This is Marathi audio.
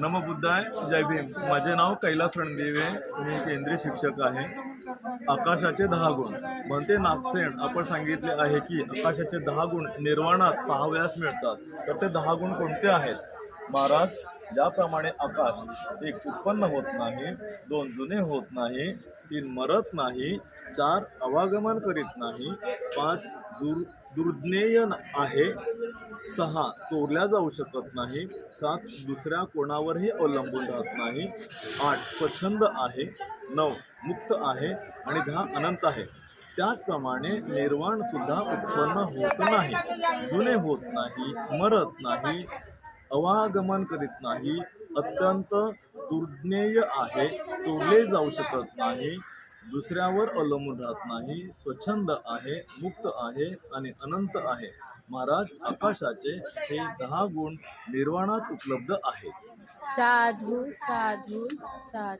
नमबुद्धाय जय भीम. माझे नाव कैलास रणदेवे मी केंद्रीय शिक्षक आहे. आकाशाचे दहा गुण. म्हणते नागसेन आपण सांगितले आहे की आकाशाचे दहा गुण निर्वाणात पाहावयास मिळतात. तर ते दहा गुण कोणते आहेत? महाराज ज्याप्रमाणे आकाश एक उत्पन्न होत नाही दोन जुने होत नाही तीन मरत नाही चार अवागमन करीत नाही पाच दूर दुर्ज्ञेय आहे सहा चोरल्या जाऊ शकत नाही सात दुसऱ्या कोणावरही अवलंबून राहत नाही आठ स्वच्छंद आहे नऊ मुक्त आहे आणि दहा अनंत आहे. त्याचप्रमाणे निर्वाणसुद्धा उत्पन्न होत नाही जुने होत नाही मरत नाही अवागमन करीत नाही. अत्यंत दुर्ज्ञेय आहे. चोरले जाऊ शकत नाही. दुसऱ्यावर अवलंबून राहत नाही. स्वच्छंद आहे मुक्त आहे आणि अनंत आहे. महाराज आकाशाचे हे दहा गुण निर्वाणात उपलब्ध आहेत. साधू साधू साधू.